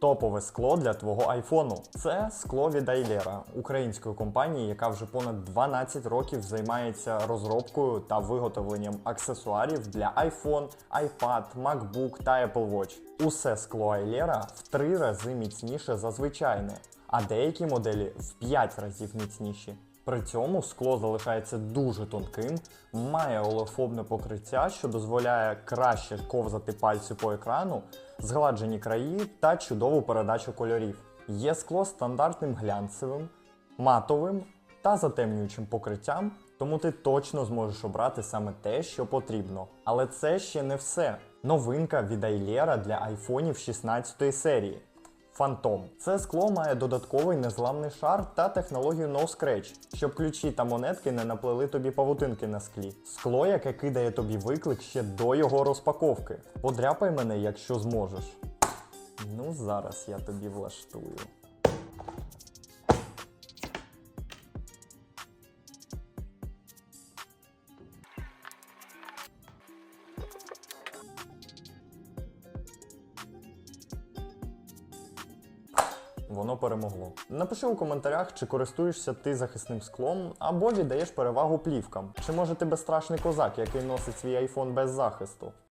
Топове скло для твого айфону. Це скло від Айлера, української компанії, яка вже понад 12 років займається розробкою та виготовленням аксесуарів для iPhone, iPad, MacBook та Apple Watch. Усе скло Айлера в три рази міцніше за звичайне, а деякі моделі в 5 разів міцніші. При цьому скло залишається дуже тонким, має олефобне покриття, що дозволяє краще ковзати пальці по екрану, згладжені краї та чудову передачу кольорів. Є скло стандартним глянцевим, матовим та затемнюючим покриттям, тому ти точно зможеш обрати саме те, що потрібно. Але це ще не все. Новинка від Ailera для айфонів 16 серії. Phantom. Це скло має додатковий незламний шар та технологію No Scratch, щоб ключі та монетки не наплели тобі павутинки на склі. Скло, яке кидає тобі виклик ще до його розпаковки. Подряпай мене, якщо зможеш. Ну, зараз я тобі влаштую. Воно перемогло. Напиши у коментарях, чи користуєшся ти захисним склом, або віддаєш перевагу плівкам. Чи може ти безстрашний козак, який носить свій айфон без захисту.